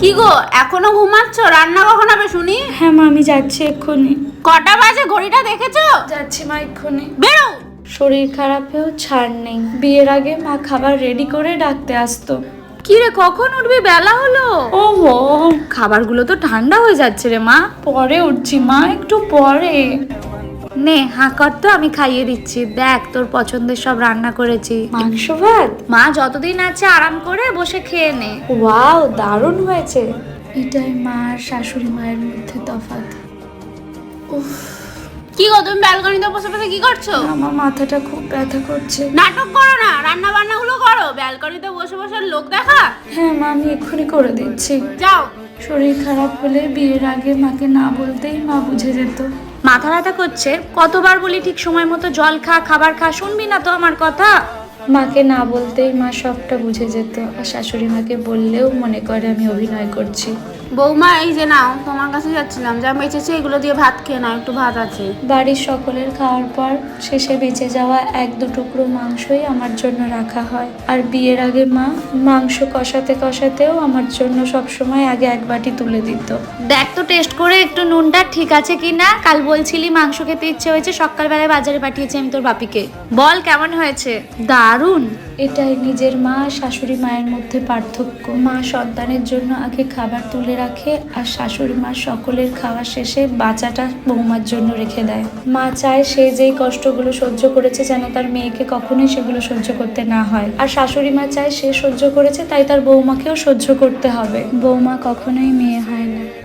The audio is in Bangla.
কি গো এখনও ঘুমাচ্ছ? রান্না কখন হবে শুনি? হ্যাঁ মা আমি যাচ্ছি এক্ষুনি। কটা বাজে? ঘড়িটা দেখেছ? যাচ্ছি মা এক্ষুনি। বেরো! শরীর খারাপেও ছাড় নেই। বিয়ের আগে মা খাবার রেডি করে ডাকতে আসতো। কি রে কখন উঠবি? বেলা হলো। ও খাবারগুলো তো ঠান্ডা হয়ে যাচ্ছে রে মা। পরে উঠছি মা একটু পরে। নে হাঁ কর তো আমি খাইয়ে দিচ্ছি। দেখ তোর পছন্দের সব রান্না করেছি। মাংস ভাত মা যতদিন আছে আরাম করে বসে খেয়ে নে। ওয়াও দারুণ হয়েছে। এটাই মা আর শাশুড়ি মায়ের মধ্যে তফাৎ। কি গো তুমি ব্যালকনিতে বসে বসে কি করছ? আমার মাথাটা খুব ব্যথা করছে। নাটক করো না রান্না বান্না গুলো করো। ব্যালকনিতে বসে বসে লোক দেখা? হ্যাঁ মা আমি এক্ষুনি করে দিচ্ছি। যাও। শরীর খারাপ হলে বিয়ের আগে মাকে না বলতেই মা বুঝে যেত। মাথা ব্যথা করছে, কতবার বলি ঠিক সময় মতো জল খা, খাবার খা, শুনবি না তো আমার কথা? মাকে না বলতেই মা সবটা বুঝে যেত, আর শাশুড়ি মাকে বললেও মনে করে আমি অভিনয় করছি। বৌমা এই যে নাও তোমার কাছে যাচ্ছিলাম। যা বেঁচেছে এগুলো দিয়ে ভাত খেয়ে নাও একটু ভাত আছে। বাড়ির সকলের খাওয়ার পর শেষে বেঁচে যাওয়া এক দু টুকরো মাংসই আমার জন্য রাখা হয়। আর বিয়ের আগে মা মাংস কষাতে কষাতেও আমার জন্য সবসময় আগে এক বাটি তুলে দিত। দেখ তো টেস্ট করে একটু নুনটা ঠিক আছে কি না? কাল বলছিলি মাংস খেতে ইচ্ছে হয়েছে সকালবেলায় বাজারে পাঠিয়েছি আমি তোর বাপিকে। বল কেমন হয়েছে? দারুণ! এটাই নিজের মা, শাশুড়ি মায়ের মধ্যে পার্থক্য। মা সন্তানের জন্য আগে খাবার তুলে রাখে আর শাশুড়ি মা সকলের খাওয়া শেষে বাচ্চাটা বৌমার জন্য রেখে দেয়। মা চায় সে যেই কষ্টগুলো সহ্য করেছে যেন তার মেয়েকে কখনোই সেগুলো সহ্য করতে না হয়। আর শাশুড়ি মা চায় সে সহ্য করেছে তাই তার বৌমাকেও সহ্য করতে হবে। বৌমা কখনোই মেয়ে হয় না।